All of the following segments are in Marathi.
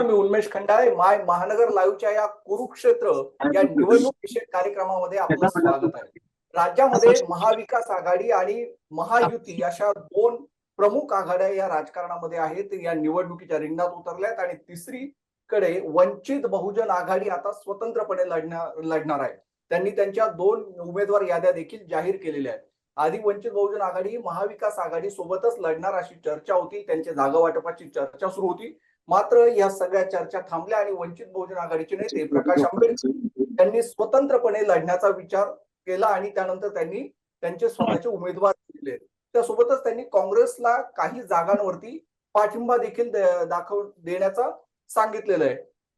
नमस्कार मी उन्मेष खंडाळे माय महानगर लाईव्हच्या या कुरुक्षेत्र या निवडणूक विषयक कार्यक्रमामध्ये आपलं स्वागत आहे. राज्यामध्ये महाविकास आघाडी आणि महायुती अशा दोन प्रमुख आघाड्या या राजकारणामध्ये आहेत. या निवडणुकीच्या रिंगणात उतरल्यात आणि तिसरीकडे वंचित बहुजन आघाडी आता स्वतंत्रपणे लढणार लढणार आहे. त्यांनी त्यांच्या दोन उमेदवार याद्या देखील जाहीर केलेल्या आहेत. आधी वंचित बहुजन आघाडी महाविकास आघाडी सोबतच लढणार अशी चर्चा होती. त्यांच्या जागा वाटपाची चर्चा सुरू होती. मात्र या सगळ्या चर्चा थांबल्या आणि वंचित बहुजन आघाडीचे नेते प्रकाश आंबेडकर यांनी स्वतंत्रपणे लढण्याचा विचार केला आणि त्यानंतर त्यांनी त्यांचे स्वतःचे उमेदवार दिले. त्यासोबतच त्यांनी काँग्रेसला काही जागांवरती पाठिंबा देखील दाखव देण्याचा सांगितलेलं आहे.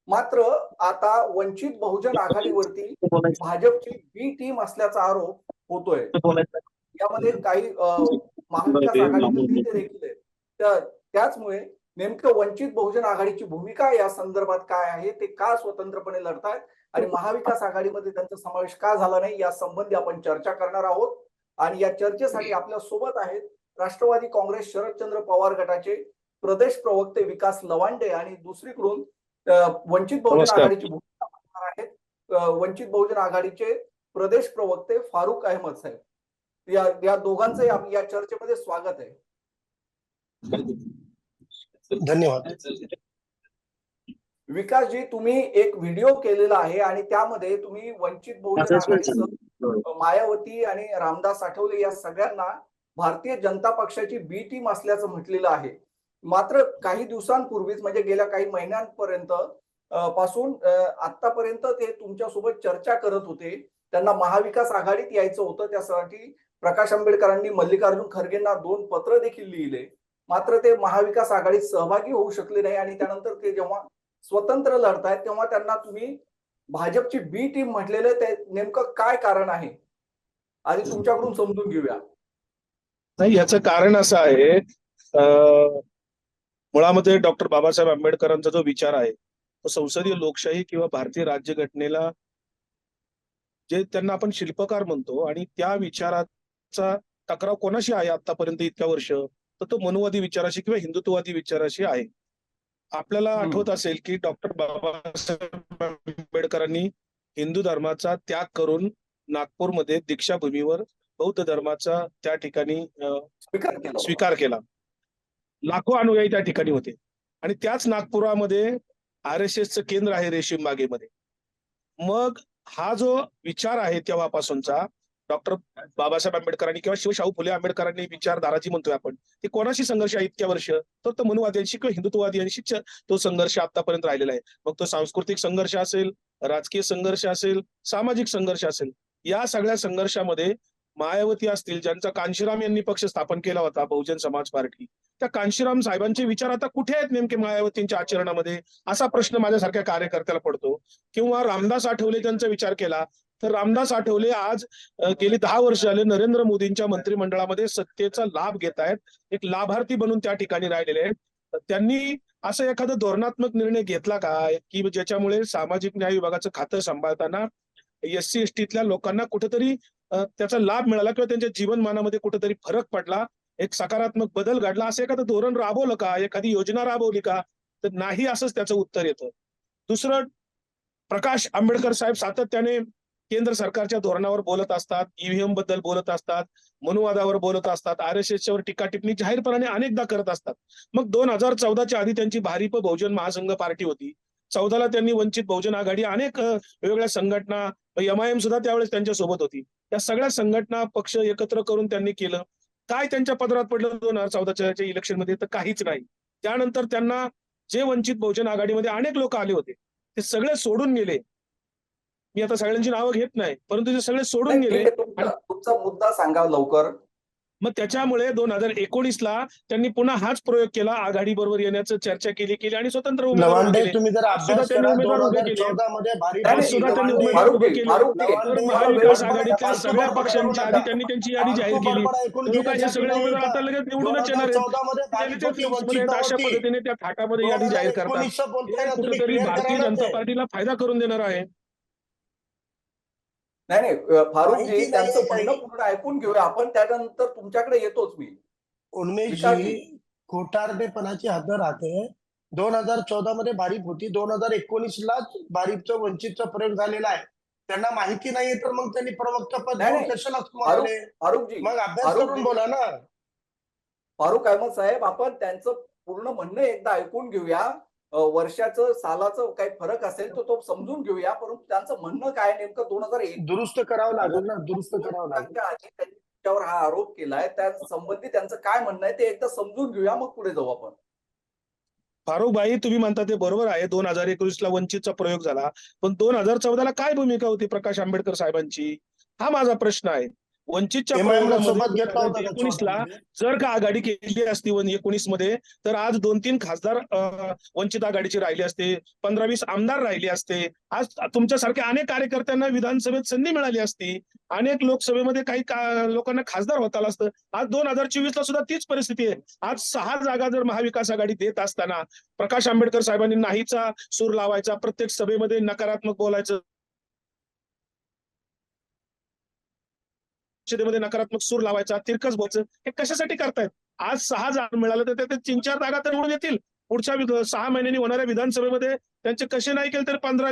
मात्र आता वंचित बहुजन आघाडीवरती भाजपची बी टीम असल्याचा आरोप होतोय. यामध्ये काही महाविकास आघाडीचे नेते देखील आहेत. तर त्याचमुळे नेमकं वंचित बहुजन आघाडीची भूमिका या संदर्भात काय आहे ते का स्वतंत्रपणे लढतायत आणि महाविकास आघाडीमध्ये त्यांचा समावेश का झाला नाही या संबंधी आपण चर्चा करणार आहोत. आणि या चर्चेसाठी आपल्यासोबत आहेत राष्ट्रवादी काँग्रेस शरदचंद्र पवार गटाचे प्रदेश प्रवक्ते विकास लवांडे आणि दुसरीकडून वंचित बहुजन. आघाडीची भूमिका मांडणार आहेत वंचित बहुजन आघाडीचे प्रदेश प्रवक्ते फारुख अहमद साहेब. या या दोघांचे या चर्चेमध्ये स्वागत आहे. धन्यवाद. विकासजी तुम्ही एक व्हिडिओ केलेला आहे आणि त्यामध्ये तुम्ही वंचित बहुजन मायावती आणि रामदास आठवले या सगळ्यांना भारतीय जनता पक्षाची बी टीम असल्याचं म्हटलेलं आहे. मात्र काही दिवसांपूर्वीच म्हणजे गेल्या काही महिन्यांपर्यंत पासून आतापर्यंत ते तुमच्यासोबत चर्चा करत होते. त्यांना महाविकास आघाडीत यायचं होतं. त्यासाठी प्रकाश आंबेडकरांनी मल्लिकार्जुन खरगेंना दोन पत्र देखील लिहिले. मात्र ते महाविकास आघाडीत सहभागी होऊ शकले नाही आणि त्यानंतर ते जेव्हा स्वतंत्र लढतायत तेव्हा त्यांना तुम्ही भाजपची बी टीम म्हटलेलं ते नेमकं काय कारण आहे? आधी तुमच्याकडून समजून घेऊया. नाही याचं कारण असं आहे मुळामध्ये डॉक्टर बाबासाहेब आंबेडकरांचा जो विचार आहे तो संसदीय लोकशाही किंवा भारतीय राज्यघटनेला जे त्यांना आपण शिल्पकार म्हणतो आणि त्या विचाराचा टकराव कोणाशी आहे आतापर्यंत इतक्या वर्ष? तर तो मनुवादी विचाराशी किंवा हिंदुत्ववादी विचाराशी आहे आपल्याला. आठवत असेल की डॉक्टर बाबासाहेब आंबेडकरांनी हिंदू धर्माचा त्याग करून नागपूरमध्ये दीक्षाभूमीवर बौद्ध धर्माचा त्या ठिकाणी स्वीकार केला होता. स्वीकार केला लाखो अनुयायी त्या ठिकाणी होते आणि त्याच नागपुरामध्ये आर एस एसचं केंद्र आहे रेशीम बागेमध्ये मग हा जो विचार आहे तेव्हापासूनचा डॉक्टर बाबासाहेब आंबेडकरांनी किंवा शिवशाहू फुले आंबेडकरांनी विचारधाराची म्हणतोय आपण ते कोणाशी संघर्ष आहे इतक्या वर्ष? तर तो मनुवाद्यांशी किंवा हिंदुत्ववादियांशी तो संघर्ष आतापर्यंत राहिलेला आहे. मग तो सांस्कृतिक संघर्ष असेल राजकीय संघर्ष असेल सामाजिक संघर्ष असेल या सगळ्या संघर्षामध्ये मायावती असतील ज्यांचा कांशीराम यांनी पक्ष स्थापन केला होता बहुजन समाज पार्टी त्या कांशीराम साहेबांचे विचार आता कुठे आहेत नेमके मायावतींच्या आचरणामध्ये? असा प्रश्न माझ्यासारख्या कार्यकर्त्याला पडतो. किंवा रामदास आठवले त्यांचा विचार केला तर रामदास आठवले आज गेली दहा वर्ष झाले नरेंद्र मोदींच्या मंत्रिमंडळामध्ये सत्तेचा लाभ घेत आहेत. एक लाभार्थी बनून त्या ठिकाणी राहिलेले आहेत. त्यांनी असं एखादा धोरणात्मक निर्णय घेतला का? की ज्याच्यामुळे सामाजिक न्याय विभागाचं खातं सांभाळताना एस सी एस लोकांना कुठेतरी त्याचा लाभ मिळाला किंवा त्यांच्या जीवनमानामध्ये कुठेतरी फरक पडला एक सकारात्मक बदल घडला असं एखादं धोरण राबवलं का? एखादी योजना राबवली का? तर नाही असंच त्याचं उत्तर येतं. दुसरं प्रकाश आंबेडकर साहेब सातत्याने केंद्र सरकारच्या धोरणावर बोलत असतात ईव्हीएमबद्दल बोलत असतात मनुवादावर बोलत असतात आर एस एसच्यावर टीका टिप्पणी जाहीरपणाने अनेकदा करत असतात. मग दोन हजार चौदाच्या आधी त्यांची भारिप बहुजन महासंघ पार्टी होती. चौदाला त्यांनी वंचित बहुजन आघाडी अनेक वेगवेगळ्या संघटना एमआयएम सुद्धा त्यावेळेस त्यांच्यासोबत होती. त्या सगळ्या संघटना पक्ष एकत्र करून त्यांनी केलं. काय त्यांच्या पदरात पडलं दोन हजार चौदाच्या इलेक्शनमध्ये? तर काहीच नाही. त्यानंतर त्यांना जे वंचित बहुजन आघाडीमध्ये अनेक लोक आले होते ते सगळे सोडून गेले. मी आता सगळ्यांची नावं घेत नाही परंतु ते सगळे सोडून नाही, गेले तुमचा मुद्दा सांगा लवकर. मग त्याच्यामुळे दोन हजार एकोणीसला त्यांनी पुन्हा हाच प्रयोग केला आघाडी बरोबर येण्याचं चर्चा केली केली आणि स्वतंत्र उमेदवार उभे केले. महाविकास आघाडीतल्या सगळ्या पक्षांच्या आधी त्यांनी त्यांची यादी जाहीर केली. हे सगळे उमेदवार आता लगेच निवडूनच येणार अशा पद्धतीने त्या थाटामध्ये यादी जाहीर करतात. कुठेतरी भारतीय जनता पार्टीला फायदा करून देणार आहे. नाही नाही फारुखजी त्यांचं म्हणणं. पूर्ण ऐकून घेऊया. आपण त्यानंतर तुमच्याकडे येतोच मी. उन्मेषजी. खोटारडेपणाची हद्द राहते. दोन हजार चौदा मध्ये भारीप होती. दोन हजार एकोणीस लाच भारीपचं वंचितचा प्रयोग झालेला आहे. त्यांना माहिती नाहीये तर मग त्यांनी प्रवक्ता पद. कशाला फारुखजी मग अभ्यास करून बोला ना. फारुख अहमद साहेब आपण त्यांचं पूर्ण म्हणणं एकदा ऐकून घेऊया. वर्षाचं सालाचं काही फरक असेल तर तो समजून घेऊया. परंतु त्यांचं म्हणणं काय नेमकं दोन हजार एक दुरुस्त करावं लागेल ना? दुरुस्त करावं लागेल. त्यांच्यावर हा आरोप केलाय. त्या संबंधी त्यांचं काय म्हणणं आहे ते एकदा समजून घेऊया. मग पुढे जाऊ आपण. फारुख भाई तुम्ही म्हणता ते बरोबर आहे. दोन हजार एकोणीस ला वंचितचा प्रयोग झाला. पण दोन हजार चौदाला काय भूमिका होती प्रकाश आंबेडकर साहेबांची? हा माझा प्रश्न आहे. वंचितच्या MIM ला सोबत प्रयोगामध्ये घेतला होता का? एकोणीस ला चौहान? जर का आघाडी केली असती एकोणीसमध्ये तर आज दोन तीन खासदार वंचित आघाडीचे राहिले असते. पंधरा वीस आमदार राहिले असते. आज तुमच्यासारख्या अनेक कार्यकर्त्यांना विधानसभेत संधी मिळाली असती. अनेक लोकसभेमध्ये काही का- लोकांना खासदार होता आलं असतं. आज दोन हजार चोवीस ला सुद्धा तीच परिस्थिती आहे. आज सहा जागा जर महाविकास आघाडी देत असताना प्रकाश आंबेडकर साहेबांनी नाहीचा सूर लावायचा प्रत्येक सभेमध्ये नकारात्मक बोलायचं परिषदेमध्ये नकारात्मक सूर लावायचा तिरकस बोलायचं हे कशासाठी करतायत? आज सहा जागा मिळालं तर ते तीन चार जागा तर निवडून येतील. पुढच्या सहा महिन्यांनी होणाऱ्या विधानसभेमध्ये त्यांचे कसे नाही केले तर पंधरा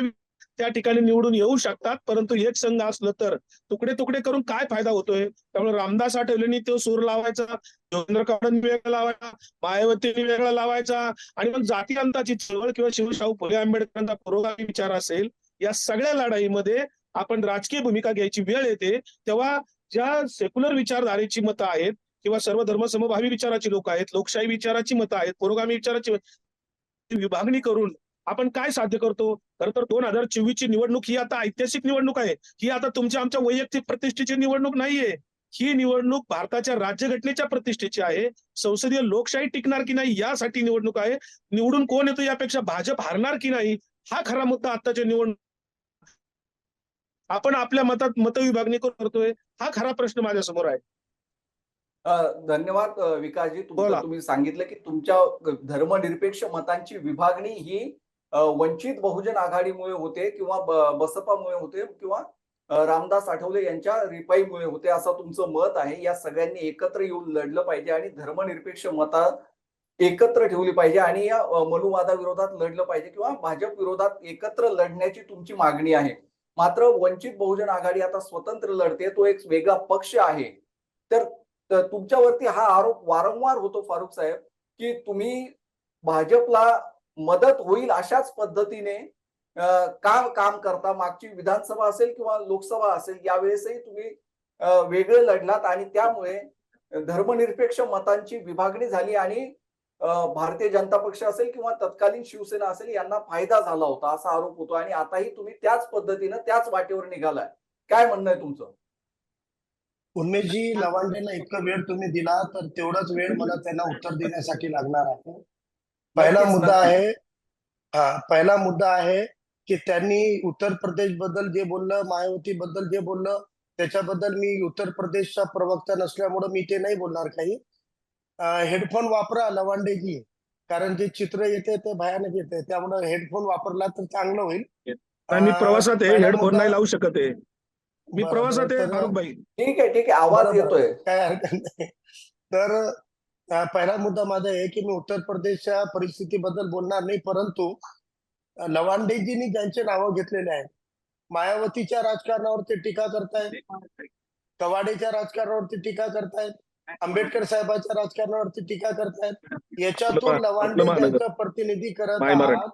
त्या ठिकाणी निवडून येऊ शकतात. परंतु एक संघ असलं तर तुकडे तुकडे करून काय फायदा होतोय? त्यामुळे रामदास आठवलेंनी तो सूर लावायचा जोगेंद्र कावडे वेगळा लावायचा मायावतींनी वेगळा लावायचा आणि मग जाती अंताची चळवळ किंवा शिवशाहू फुले आंबेडकरांचा पुरोगामी विचार असेल या सगळ्या लढाईमध्ये आपण राजकीय भूमिका घ्यायची वेळ येते. तेव्हा ज्या सेक्युलर विचारधारेची मतं आहेत किंवा सर्व धर्म समभावी विचाराची लोक आहेत लोकशाही विचाराची मतं आहेत पुरोगामी विचाराची विभागणी करून आपण काय साध्य करतो? खरं तर दोन हजार चोवीस ची निवडणूक ही आता ऐतिहासिक निवडणूक आहे. ही आता तुमच्या आमच्या वैयक्तिक प्रतिष्ठेची निवडणूक नाहीये. ही निवडणूक भारताच्या राज्यघटनेच्या प्रतिष्ठेची आहे. संसदीय लोकशाही टिकणार की नाही यासाठी निवडणूक आहे. निवडून कोण येतो यापेक्षा भाजप हारणार की नाही हा खरा मुद्दा आताच्या निवडणूक आपण आपल्या मतात मतविभागणी करून करतोय. हा खरा प्रश्न माझ्यासमोर आहे. अ, धन्यवाद विकासजी. तुम्ही सांगितलं की तुमच्या धर्मनिरपेक्ष मतांची विभागणी ही वंचित बहुजन आघाडीमुळे होते किंवा बसपामुळे होते किंवा रामदास आठवले यांच्या रिपाईमुळे होते असं तुमचं मत आहे. या सगळ्यांनी एकत्र येऊन लढलं पाहिजे आणि धर्मनिरपेक्ष मता एकत्र ठेवली पाहिजे आणि या मनुवादाविरोधात लढलं पाहिजे किंवा भाजप विरोधात एकत्र लढण्याची तुमची मागणी आहे. मात्र वंचित बहुजन आघाडी आता स्वतंत्र लढते तो एक वेगळा पक्ष आहे. तर तुमच्यावरती हा आरोप वारंवार होतो फारुख साहेब की तुम्ही भाजपला मदत होईल अशाच पद्धतीने का काम करता? मागची विधानसभा असेल किंवा लोकसभा असेल यावेळेसही तुम्ही वेगळे लढलात आणि त्यामुळे धर्मनिरपेक्ष मतांची विभागणी झाली आणि भारतीय जनता पक्ष असेल किंवा तत्कालीन शिवसेना असेल यांना फायदा झाला होता असा आरोप होतो आणि आताही तुम्ही त्याच पद्धतीनं त्याच वाटेवर निघालाय. काय म्हणणं आहे तुमचं? उन्मेषजी लवांडेला इतका वेळ तुम्ही दिला तर तेवढाच वेळ मला त्यांना उत्तर देण्यासाठी लागणार आहे. पहिला मुद्दा. आहे हा पहिला मुद्दा आहे की त्यांनी उत्तर प्रदेशबद्दल जे बोललं मायावती बद्दल जे बोललं त्याच्याबद्दल मी उत्तर प्रदेशचा प्रवक्ता नसल्यामुळे मी ते नाही बोलणार काही. हेडफोन वापरा लवांडेजी कारण जे चित्र येते ते भयानक येते. त्यामुळे हेडफोन वापरला तर चांगलं होईल. आणि मी प्रवासात आहे हेडफोन नाही लावू शकत आहे मी प्रवासात बरं, आहे तर- फारुख भाई ठीक आहे ठीक आहे. आवाज. येतोय. काय हरकत नाही. तर पहिला मुद्दा माझा आहे की मी उत्तर प्रदेशच्या परिस्थितीबद्दल बोलणार नाही परंतु लवांडेजींनी ज्यांचे नावं घेतलेले आहेत मायावतीच्या राजकारणावरती टीका करतायत कवाडेच्या राजकारणावरती टीका करतायत आंबेडकर साहेबांच्या राजकारणावरती टीका करतायत. याच्यातून लवांडे. ज्यांचं प्रतिनिधी करत. आहात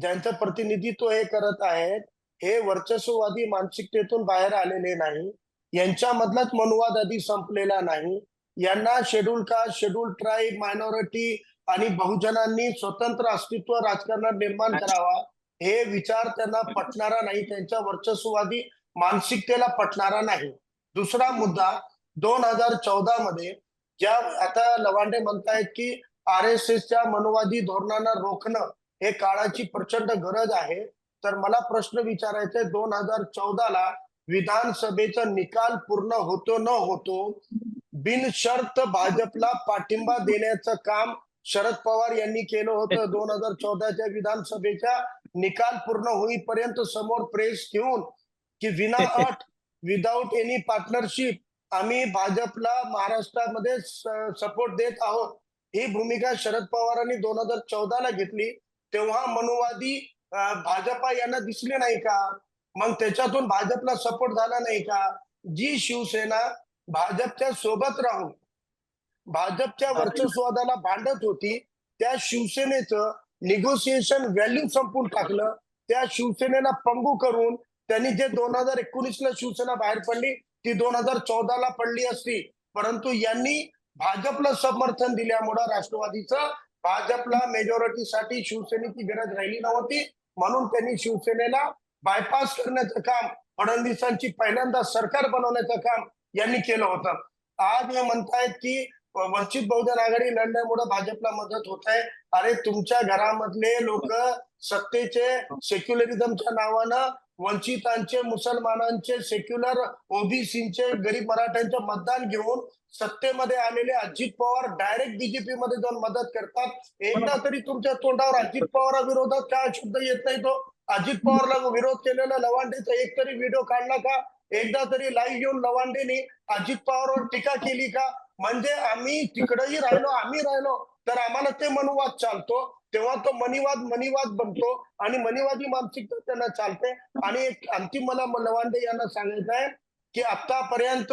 ज्यांचं प्रतिनिधित्व हे करत आहेत हे वर्चस्ववादी मानसिकतेतून बाहेर आलेले नाही. यांच्यामधलाच मनुवाद आधी संपलेला नाही. यांना schedule caste schedule tribe minority आणि बहुजनांनी स्वतंत्र अस्तित्व राजकारणात निर्माण करावा हे विचार त्यांना पटणारा नाही. त्यांच्या वर्चस्ववादी मानसिकतेला पटणारा नाही. दुसरा मुद्दा दोन हजार चौदा मध्ये ज्या आता लवांडे म्हणतायत की आर एस एसच्या मनोवादी धोरणांना रोखणं हे काळाची प्रचंड गरज आहे. तर मला प्रश्न विचारायचा आहे दोन हजार चौदाला विधानसभेचा निकाल पूर्ण होतो न होतो बिनशर्त भाजपला पाठिंबा देण्याचं काम शरद पवार यांनी केलं होतं. दोन हजार चौदाच्या विधानसभेच्या निकाल पूर्ण होईपर्यंत समोर प्रेस घेऊन की विना अट विदाऊट एनी पार्टनरशिप आम्ही भाजपला महाराष्ट्रामध्ये सपोर्ट देत आहोत. ही भूमिका शरद पवारांनी दोन हजार चौदाला घेतली. तेव्हा मनुवादी भाजपा यांना दिसले नाही का? मग त्याच्यातून भाजपला सपोर्ट झाला नाही का? जी शिवसेना भाजपच्या सोबत राहून भाजपच्या वर्चस्वादाला भांडत होती त्या शिवसेनेचं निगोसिएशन व्हॅल्यू संपून टाकलं. त्या शिवसेनेला पंगू करून त्यांनी जे दोन हजार एकोणीसला शिवसेना बाहेर पडली ती दोन हजार चौदाला पडली असती. परंतु यांनी भाजपला समर्थन दिल्यामुळं राष्ट्रवादीचं भाजपला मेजॉरिटीसाठी शिवसेनेची गरज राहिली नव्हती. म्हणून त्यांनी शिवसेनेला बायपास करण्याचं काम फडणवीसांची पहिल्यांदा सरकार बनवण्याचं काम यांनी केलं होतं. आज हे म्हणतायत की वंचित बहुजन आघाडी लढण्यामुळे भाजपला मदत होत आहे अरे तुमच्या घरामधले लोक सत्तेचे सेक्युलरिझमच्या नावानं वंचितांचे मुसलमानांचे सेक्युलर ओबीसीचे गरीब मराठ्यांचे मतदान घेऊन सत्तेमध्ये आलेले अजित पवार डायरेक्ट बीजेपी मध्ये जाऊन मदत करतात. एकदा तरी तुमच्या तोंडावर अजित पवार विरोधात काय शब्द येत नाही तो? अजित पवारला विरोध केलेला लवांडेचा एक तरी व्हिडिओ काढला का? एकदा तरी लाईव्ह घेऊन लवांडेनी अजित पवारवर टीका केली का? म्हणजे आम्ही तिकडेही राहिलो आम्ही राहिलो तर आम्हाला ते मनुवाद चालतो. तेव्हा तो मनीवाद मनीवाद बनतो आणि मनीवादी मानसिकता त्यांना चालते. आणि एक अंतिम मला लवांडे यांना सांगायचं आहे की आतापर्यंत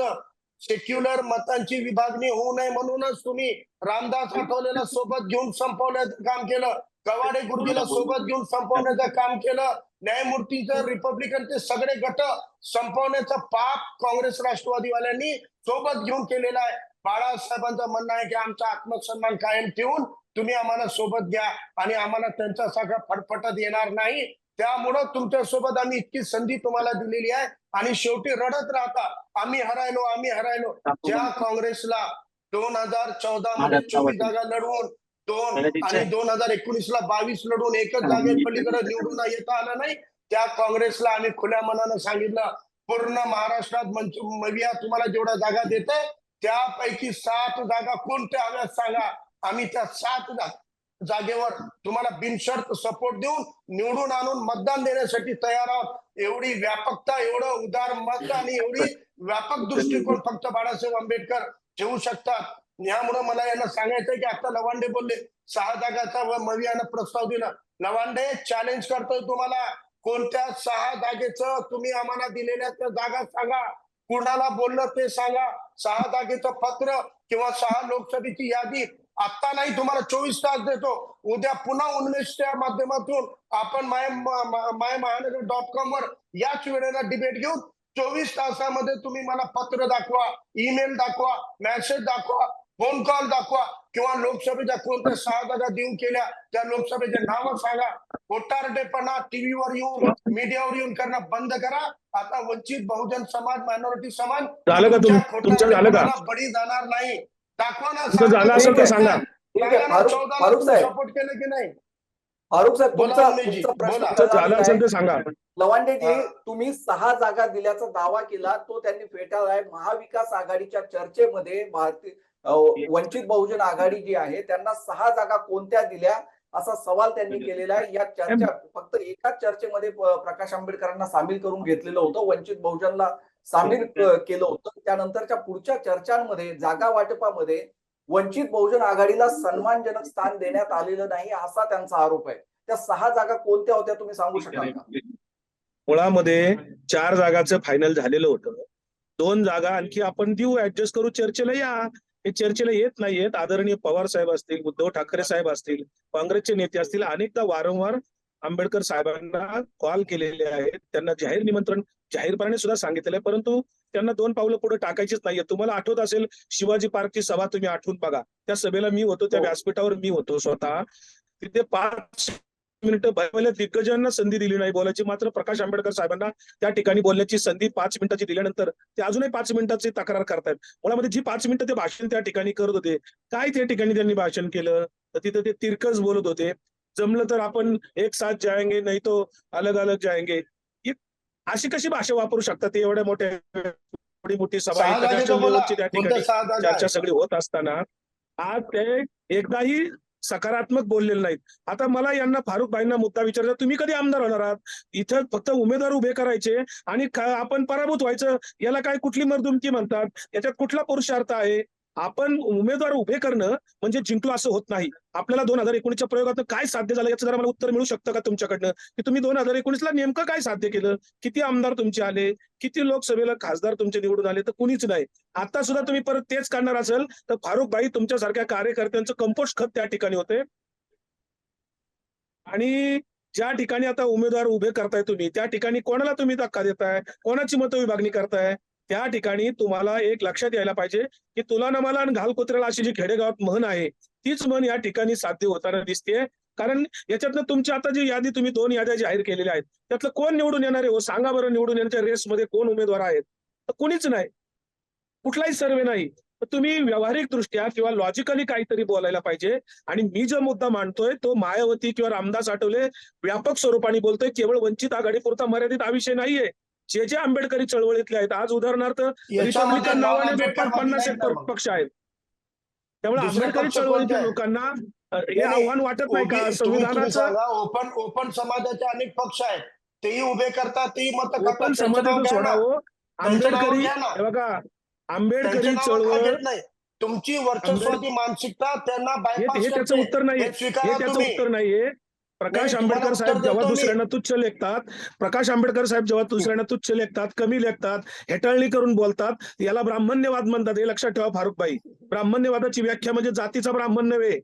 सेक्युलर मतांची विभागणी होऊ नये म्हणूनच तुम्ही रामदास आठवलेला सोबत घेऊन संपवण्याचं काम केलं. कवाडे गुरुजीला सोबत घेऊन संपवण्याचं काम केलं. न्यायमूर्तीचं रिपब्लिकनचे सगळे गट संपवण्याचं पाप काँग्रेस राष्ट्रवादीवाल्यांनी सोबत घेऊन केलेलं आहे. बाळासाहेबांचं म्हणणं आहे की आमचा आत्मसन्मान कायम ठेवून तुम्ही आम्हाला सोबत घ्या आणि आम्हाला त्यांच्यासारखं फटफटत येणार नाही. त्यामुळं तुमच्यासोबत आम्ही इतकी संधी तुम्हाला दिलेली आहे आणि शेवटी रडत राहता. आम्ही हरायलो आम्ही हरायलो. ज्या काँग्रेसला दोन हजार चौदा मध्ये चोवीस जागा लढवून दोन आणि दोन हजार एकोणीस ला बावीस लढून एकच जागे पलीकडे निवडून येता आलं नाही. त्या काँग्रेसला आम्ही खुल्या मनानं सांगितलं पूर्ण महाराष्ट्रात तुम्हाला जेवढ्या जागा देते त्यापैकी सात जागा कोणत्या हव्यात सांगा. आम्ही त्या सात जागेवर तुम्हाला बिनशर्त सपोर्ट देऊन निवडून आणून मतदान देण्यासाठी तयार आहोत. एवढी व्यापकता एवढं उदार मत आणि एवढी व्यापक दृष्टिकोन फक्त बाळासाहेब आंबेडकर ठेवू शकतात. यामुळे मला यांना सांगायचंय की आता लवांडे बोलले सहा जागाचा व मवियानं प्रस्ताव दिला. लवांडे चॅलेंज करतोय तुम्हाला. कोणत्या सहा जागेचं तुम्ही आम्हाला दिलेल्या त्या जागा सांगा. कुणाला बोललं ते सांगा. सहा जागेचं पत्र किंवा सहा लोकसभेची यादी आता नाही तुम्हाला चोवीस तास देतो. उद्या पुन्हा उन्मेषच्या माध्यमातून आपण माय माय महानगर डॉट कॉम वर याच वेळेला डिबेट घेऊन चोवीस तासामध्ये तुम्ही मला पत्र दाखवा ईमेल दाखवा मेसेज दाखवा फोन कॉल दाखवा किंवा लोकसभेच्या कोणत्या सहा जागा देऊ केल्या त्या लोकसभेचे नावं सांगा. खोटारडेपणा टीव्हीवर येऊन मीडियावर येऊन करणं बंद करा. आता वंचित बहुजन समाज मायनॉरिटी समाज बळी जाणार नाही. दाखवा ना तुमचं झालं असेल तर सांगा. ठीक आहे. फारुख फारुख साहेब. सपोर्ट केलं की नाही? फारुख साहेब बोला, तुमचा उमेशजी, तुमचा प्रश्न बोला. तुमचं झालं झालेला असेल आहे. तर सांगा. लवांडेजी. तुम्ही सहा जागा दिल्याचा दावा केला तो त्यांनी फेटाळलाय महाविकास आघाडीच्या चर्चेमध्ये भारतीय वंचित बहुजन आघाडी जी आहे त्यांना सहा जागा कोणत्या दिल्या असा सवाल त्यांनी केलेला आहे. या चर्चा फक्त एकाच चर्चेमध्ये प्रकाश आंबेडकरांना सामील करून घेतलेलं होतं. वंचित बहुजनला सामील केलं होतं. त्यानंतरच्या पुढच्या चर्चांमध्ये जागा वाटपामध्ये वंचित बहुजन आघाडीला सन्मानजनक स्थान देण्यात आलेलं नाही असा त्यांचा आरोप आहे. त्या सहा जागा कोणत्या होत्या तुम्ही सांगू शकाल का? मुळामध्ये चार जागाचं फायनल झालेलं होतं. दोन जागा आणखी आपण देऊ ऍडजस्ट करू. चर्चेला या. हे चर्चेला येत नाहीयेत. आदरणीय पवार साहेब असतील उद्धव ठाकरे साहेब असतील काँग्रेसचे नेते असतील अनेकदा वारंवार आंबेडकर साहेबांना कॉल केलेले आहेत. त्यांना जाहीर निमंत्रण जाहीरपणाने सुद्धा सांगितलेलं आहे. परंतु त्यांना दोन पावलं पुढे टाकायचीच नाहीये तुम्हाला आठवत असेल शिवाजी पार्कची सभा तुम्ही आठवून बघा. त्या सभेला मी होतो त्या हो. व्यासपीठावर मी होतो स्वतः. तिथे पाच मिनिटं पहिल्या दिग्गजांना संधी दिली नाही बोलायची. मात्र प्रकाश आंबेडकर साहेबांना त्या ठिकाणी बोलण्याची संधी पाच मिनिटाची दिल्यानंतर ते अजूनही पाच मिनिटाची तक्रार करतायत. मुळामध्ये जी पाच मिनिटं ते भाषण त्या ठिकाणी करत होते काय त्या ठिकाणी त्यांनी भाषण केलं? तर तिथं ते तिरकस बोलत होते. जमलं तर आपण एक साथ जाएंगे नाही तो अलग अलग जाएंगे ही अशी कशी भाषा वापरू शकतात एवढ्या मोठ्या एवढी मोठी सभा त्या ठिकाणी चर्चा? सगळी होत असताना आज ते एकदाही सकारात्मक बोललेले नाहीत. आता मला यांना फारुख भाईंना मुद्दा विचारायचा तुम्ही कधी आमदार होणार आहात? इथं फक्त उमेदवार उभे करायचे आणि आपण पराभूत व्हायचं याला काय कुठली मर्दुमकी म्हणतात? याच्यात कुठला पुरुषार्थ आहे? आपण उमेदवार उभे करणं म्हणजे जिंकलो असं होत नाही. आपल्याला दोन हजार एकोणीसच्या प्रयोगात काय साध्य झालं याचं जरा मला उत्तर मिळू शकतं का तुमच्याकडनं? की तुम्ही दोन हजार एकोणीसला नेमकं काय साध्य केलं? किती आमदार तुमचे आले? किती लोकसभेला खासदार तुमचे निवडून आले? तर कुणीच नाही. आता सुद्धा तुम्ही परत तेच करणार असेल तर फारुख भाई तुमच्यासारख्या कार्यकर्त्यांचं कंपोस्ट खत त्या ठिकाणी होते. आणि ज्या ठिकाणी आता उमेदवार उभे करताय तुम्ही त्या ठिकाणी कोणाला तुम्ही धक्का देताय? कोणाची मतविभागणी करताय? त्या ठिकाणी तुम्हाला एक लक्षात यायला पाहिजे की तुला ना मला आणि घाल अशी जी खेडेगावात म्हण आहे तीच म्हण या ठिकाणी साध्य होताना दिसते कारण याच्यातनं तुमची आता जी यादी तुम्ही दोन याद्या जाहीर केलेल्या आहेत त्यातलं कोण निवडून येणार आहे? हो सांगा बरं निवडून येण्याच्या रेसमध्ये कोण उमेदवार आहेत? तर कोणीच नाही. कुठलाही सर्वे नाही. तर तुम्ही व्यावहारिक दृष्ट्या किंवा लॉजिकली काहीतरी बोलायला पाहिजे. आणि मी जो मुद्दा मांडतोय तो मायावती किंवा रामदास आठवले व्यापक स्वरूपाने बोलतोय. केवळ वंचित आघाडीपुरता मर्यादित हा विषय नाहीये. जे जे आंबेडकरी चळवळीतले आहेत आज उदाहरणार्थ रिपब्लिकन नावाने पन्नास एक पक्ष आहेत. त्यामुळे आंबेडकरी आहेत? लोकांना हे नाही, नाही. आव्हान वाटत नाही का? संविधानाचं ओपन ओपन समाजाचे अनेक पक्ष आहेत. तेही उभे करतात तेही मत ओपन समाजाचं. सोडावं नाव आंबेडकरी. हे बघा आंबेडकरी चळवळ नाही. तुमची वर्चस्वादी मानसिकता त्यांना हे हे त्याचं उत्तर नाहीये. हे हे त्याचं उत्तर नाहीये. प्रकाश आंबेडकर साहेब जेव्हा. दुसऱ्यांना तुच्छ लेखतात प्रकाश आंबेडकर साहेब जेव्हा दुसऱ्यांना तुच्छ लेखतात कमी लेखतात हेटाळणी करून बोलतात याला ब्राह्मण्यवाद म्हणतात हे लक्षात ठेवा फारुखबाई. ब्राह्मण्यवादाची व्याख्या म्हणजे जातीचा ब्राह्मण नव्हे.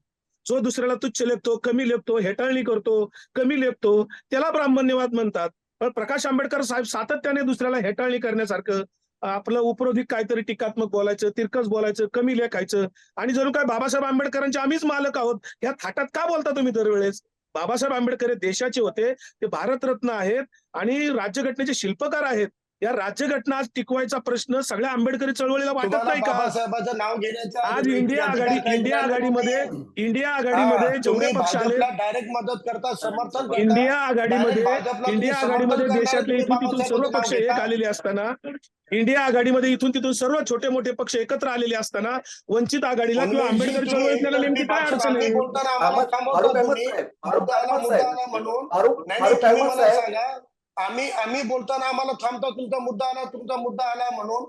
जो दुसऱ्याला तुच्छ लेखतो कमी लेखतो हेटाळणी करतो कमी लेखतो त्याला ब्राह्मण्यवाद म्हणतात. पण प्रकाश आंबेडकर साहेब सातत्याने दुसऱ्याला हेटाळणी करण्यासारखं आपलं उपरोधिक काहीतरी टीकात्मक बोलायचं तिरकस बोलायचं कमी लेखायचं आणि जणू काय बाबासाहेब आंबेडकरांचे आम्हीच मालक आहोत या थाटात का बोलता तुम्ही दरवेळेस? बाबासाहेब आंबेडकर हे देशाचे होते. ते भारतरत्न आहेत आणि राज्यघटनेचे शिल्पकार आहेत. या राज्यघटना आज टिकवायचा प्रश्न सगळ्या आंबेडकरी चळवळीला वाटत नाही का? बाबासाहेबाचं नाव घेण्याचा आज इंडिया आघाडी इंडिया आघाडीमध्ये इंडिया आघाडीमध्ये जेवढे पक्ष आले डायरेक्ट मदत करता समर्थन इंडिया आघाडीमध्ये इंडिया आघाडीमध्ये देशातले इथून तिथून सर्व पक्ष एक आलेले असताना इंडिया आघाडीमध्ये इथून तिथून सर्व छोटे मोठे पक्ष एकत्र आलेले असताना वंचित आघाडीला किंवा आंबेडकर चळवळीतल्या नेमकी काय अडचण आहे? म्हणून आम्ही आम्ही बोलताना आम्हाला थांबता तुमचा मुद्दा आला तुमचा मुद्दा आला म्हणून.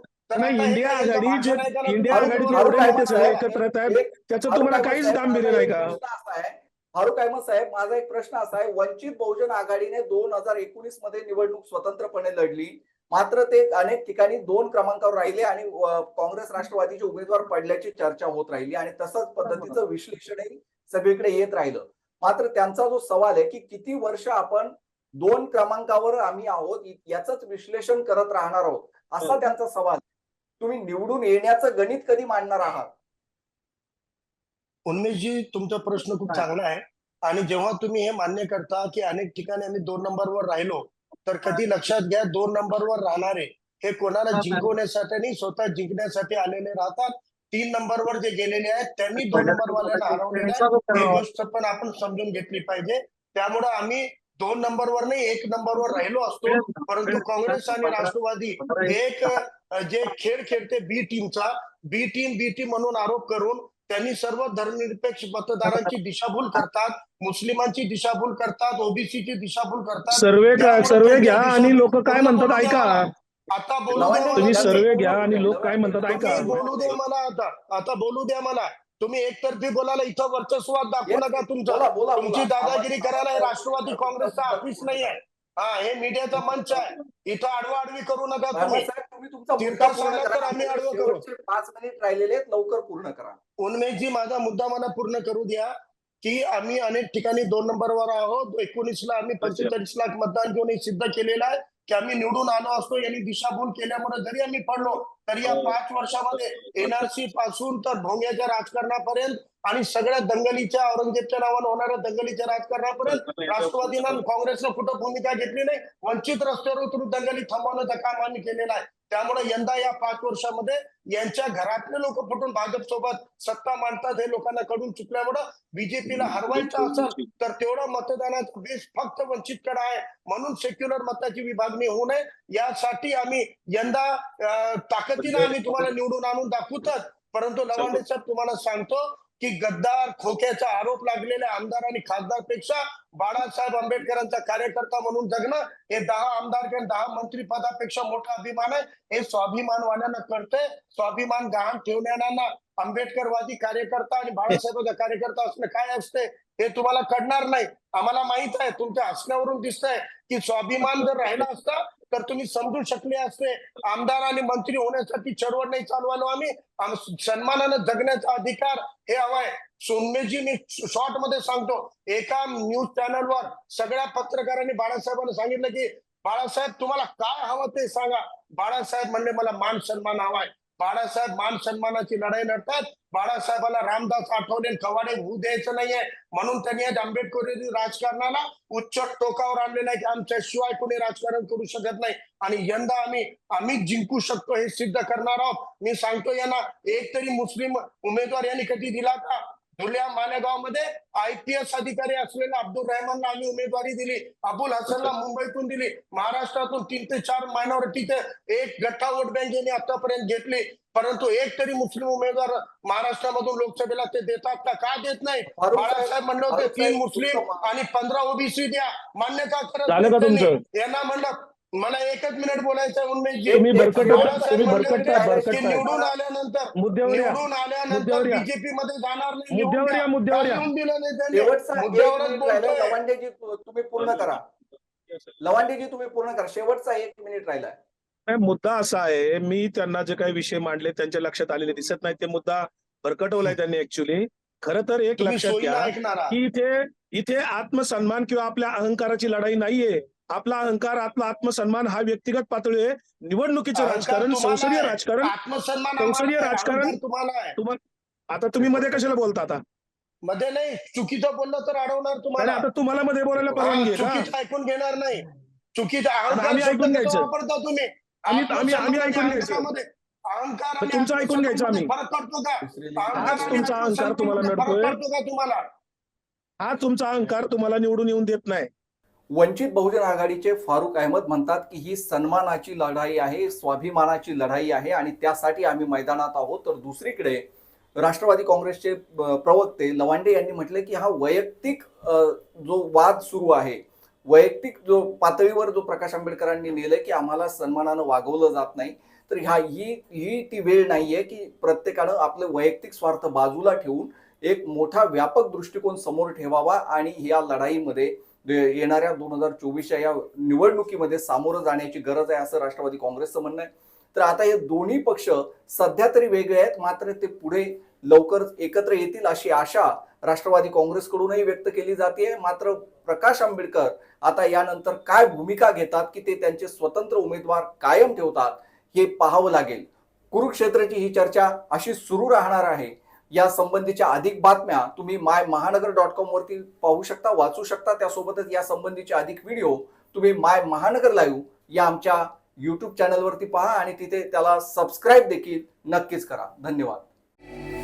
इंडिया आघाडी जे इंडिया साहेब, एकत्र आहेत. त्याचं तुम्हाला काहीच गांभीर्य नाही एक का फारुख अहमद साहेब माझा एक प्रश्न असा आहे. वंचित बहुजन आघाडीने दोन हजार एकोणीसमध्ये निवडणूक स्वतंत्रपणे लढली. मात्र ते अनेक ठिकाणी दोन क्रमांकावर राहिले आणि काँग्रेस राष्ट्रवादीचे उमेदवार पडल्याची चर्चा होत राहिली आणि तसंच पद्धतीचं विश्लेषणही सगळीकडे येत राहिलं. मात्र त्यांचा जो सवाल आहे की किती वर्ष आपण दोन क्रमांकावर आम्ही आहोत. याच विश्लेषण करत राहणार आहोत. असा त्यांचा सवाल तुम्ही निवडून येण्याचं गणित कधी मांडणार आहात? उन्मेषजी तुमचा प्रश्न खूप चांगला आहे. आणि जेव्हा तुम्ही हे मान्य करता की अनेक ठिकाणी आम्ही दोन नंबरवर राहिलो तर कधी लक्षात घ्या दोन नंबरवर राहणारे हे कोणाला जिंकवण्यासाठी आणि स्वतः जिंकण्यासाठी आलेले राहतात. तीन नंबरवर जे गेलेले आहेत त्यांनी दोन नंबरवाल्यांना हरवलेले ही. गोष्ट पण आपण समजून घेतली पाहिजे. त्यामुळे आम्ही दोन नंबरवर नाही एक नंबरवर राहिलो असतो. परंतु काँग्रेस आणि राष्ट्रवादी एक जे खेळ खेळते बी टीमचा बी टीम बी टीम म्हणून आरोप करून त्यांनी सर्व धर्मनिरपेक्ष मतदारांची दिशाभूल करतात मुस्लिमांची दिशाभूल करतात ओबीसीची दिशाभूल करतात. सर्वे का सर्वे घ्या दिशा- आणि लोक काय म्हणतात ऐका. आता बोलू तुम्ही. सर्वे घ्या आणि लोक काय म्हणतात ऐका. बोलू द्या मला आता. आता बोलू द्या मला. तुम्ही एकतर्फी बोलायला इथं वर्चस्वाद दाखवू नका तुमचं. तुमची. दादागिरी करायला हे राष्ट्रवादी काँग्रेसचा ऑफिस नाही आहे हा हे मीडियाचा मंच आहे. इथं आडवाआडवी करू नका तुम्ही. तर आम्ही आडवं करू. पाच मिनिट राहिलेले लवकर पूर्ण करा. उन्मेषजी माझा मुद्दा मला पूर्ण करू द्या की आम्ही अनेक ठिकाणी दोन नंबरवर आहोत. एकोणीसला आम्ही पंचेचाळीस लाख मतदान घेऊन हे सिद्ध केलेलं आहे. की आम्ही निवडून आलो असतो यांनी दिशाभूल केल्यामुळे जरी आम्ही पडलो तरी या पाच वर्षामध्ये एनआरसी पासून तर भोंग्याच्या राजकारणापर्यंत आणि सगळ्या दंगलीच्या औरंगजेबच्या नावानं होणाऱ्या दंगलीच्या राजकारणापर्यंत राष्ट्रवादीनं काँग्रेसनं कुठं भूमिका घेतली नाही. वंचित रस्त्यावर उतरून दंगली थांबवण्याचं काम आम्ही केलेलं आहे. त्यामुळे यंदा या पाच वर्षामध्ये यांच्या घरातले लोक फुटून भाजप सोबत सत्ता मांडतात हे लोकांना कडून चुकल्यामुळं बीजेपीला हरवायचं असेल तर तेवढा मतदानाचा बेस फक्त वंचितकडे आहे म्हणून सेक्युलर मताची विभागणी होऊ नये. यासाठी आम्ही यंदा ताकदीनं आम्ही तुम्हाला निवडून आणून दाखवतात परंतु लवांडे साहेब तुम्हाला सांगतो की गद्दार खोक्याचा आरोप लागलेल्या आमदार आणि खासदारपेक्षा बाळासाहेब आंबेडकरांचा कार्यकर्ता म्हणून जगणं हे दहा आमदार किंवा दहा मंत्री पदापेक्षा मोठा अभिमान आहे. हे स्वाभिमानवाल्यांना कळतंय. स्वाभिमान गहाण ठेवणाऱ्यांना आंबेडकरवादी कार्यकर्ता आणि बाळासाहेबांचा कार्यकर्ता असणं काय असते हे तुम्हाला कळणार नाही. आम्हाला माहीत आहे. तुमच्या हसण्यावरून दिसतंय की स्वाभिमान जर राहिला असता तर तुम्ही समजू शकले असते आमदार आणि मंत्री होण्यासाठी चळवळ नाही चालवालो आम्ही. सन्मानानं जगण्याचा अधिकार हे हवाय सोनमेजी मी शॉर्टमध्ये सांगतो एका न्यूज चॅनलवर सगळ्या पत्रकारांनी बाळासाहेबांना सांगितलं की बाळासाहेब तुम्हाला काय हवं ते सांगा. बाळासाहेब म्हणले मला मान सन्मान हवाय बाळासाहेब मान सन्मानाची लढाई लढतात. बाळासाहेबाला रामदास आठवले कवाडे होऊ द्यायचं नाहीये. म्हणून त्यांनी आज आंबेडकर राजकारणाला उच्च टोकावर आणलेलं आहे की आमच्याशिवाय कोणी राजकारण करू शकत नाही. आणि यंदा आम्ही आम्ही जिंकू शकतो हे सिद्ध करणार आहोत. मी सांगतो यांना एक तरी मुस्लिम उमेदवार यांनी कधी दिला का? धुल्या मालेगावमध्ये आय पी एस अधिकारी असलेल्या अब्दुल रहमानला आम्ही उमेदवारी दिली. अबुल हसनला मुंबईतून दिली. महाराष्ट्रातून तीन ते चार मायनॉरिटीचे एक गठ्ठा वोट बँक यांनी आतापर्यंत घेतली. परंतु एक तरी मुस्लिम उमेदवार महाराष्ट्रामधून लोकसभेला ते देतात का? का देत नाही? फारुख साहेब, बाळासाहेब म्हणले होते तीन मुस्लिम आणि पंधरा ओबीसी द्या. मान्य का करत? यांना म्हणलं मला एकच मिनिट बोलायचं तुम्ही बाळासाहेब तुम्ही म्हणले की निवडून आल्यानंतर मुद्द्यावर या निवडून आल्यानंतर मुद्द्यावर या. बीजेपी मध्ये जाणार नाही मुद्द्यावर या, निवडून मुद्द्यावर या. का निवडून दिलं नाही त्यांनी. शेवटचा एक मुद्द्यावरच मिनिट राहिला बोलतोय. लवांडेजी तु- तुम्ही पूर्ण करा. लवांडेजी तुम्ही पूर्ण करा. शेवटचा एक मिनिट राहिलाय. नाही, मुद्दा असा आहे मी त्यांना जे काही विषय मांडले त्यांच्या लक्षात आलेले दिसत नाही. ते मुद्दा भरकटवलाय त्यांनी ऍक्च्युली खरं तर एक तुम्ही लक्षात सोयीनं घ्या ऐकणार. आहात. की इथे इथे आत्मसन्मान किंवा आपल्या अहंकाराची लढाई नाहीये. आपला अहंकार आपला आत्मसन्मान हा व्यक्तिगत पातळी आहे. निवडणुकीचं राजकारण संसदीय. राजकारण आत्मसन्मान संसदीय राजकारण- तुम्हाला आहे. तुम्हाला आता तुम्ही मध्ये कशाला बोलता आता? मध्ये नाही. चुकीचं बोललं तर अडवणार तुम्हाला. आता तुम्हाला मध्ये बोलायला परवानगी आहे का? चुकीचं ऐकून घेणार नाही. चुकीचा अहंकार आम्ही शब्द ऐकून कसा घ्यायचं. वापरता तुम्ही. आम्ही- आम्ही- आम्ही ऐकून घ्यायचं. अहंकारामध्ये अहंकार आणि तुमचं ऐकून घ्यायचं आम्ही. आत्मसन्मानामध्ये फरक पडतो का? अहंकार आणि तुमचा अहंकार आत्मसन्मानामध्ये तुम्हाला फरक. पडतो का तुम्हाला? हा तुमचा अहंकार तुम्हाला निवडून येऊन देत नाही. वंचित बहुजन आघाडीचे फारुख अहमद म्हणतात की ही सन्मानाची लढाई आहे स्वाभिमानाची लढाई आहे आणि त्यासाठी आम्ही मैदानात आहोत. तर दुसरीकडे राष्ट्रवादी काँग्रेसचे प्रवक्ते लवांडे यांनी म्हटले की हा वैयक्तिक जो वाद सुरू आहे वैयक्तिक जो पातळीवर जो प्रकाश आंबेडकरांनी नेलं की आम्हाला सन्मानानं वागवलं जात नाही तर ह्या ही ही ती वेळ नाही आहे की प्रत्येकानं आपले वैयक्तिक स्वार्थ बाजूला ठेवून एक मोठा व्यापक दृष्टिकोन समोर ठेवावा आणि या लढाईमध्ये येणाऱ्या दोन हजार चोवीसच्या या निवडणुकीमध्ये सामोरं जाण्याची गरज आहे असं राष्ट्रवादी काँग्रेसचं म्हणणं आहे. तर आता हे दोन्ही पक्ष सध्या तरी वेगळे आहेत मात्र ते पुढे लवकर एकत्र येतील अशी आशा राष्ट्रवादी काँग्रेसकडूनही व्यक्त केली जाते मात्र प्रकाश आंबेडकर आता यानंतर काय भूमिका घेतात की ते त्यांचे स्वतंत्र उमेदवार कायम ठेवतात हे पाहावं लागेल. कुरुक्षेत्राची ही चर्चा अशी सुरू राहणार आहे. या संबंधीच्या अधिक बातम्या तुम्ही माय महानगर डॉट कॉम वरती पाहू शकता वाचू शकता. त्यासोबतच या संबंधीचे अधिक व्हिडिओ तुम्ही माय महानगर लाईव्ह या आमच्या युट्यूब चॅनलवरती पहा आणि तिथे त्याला सबस्क्राईब देखील नक्कीच करा. धन्यवाद.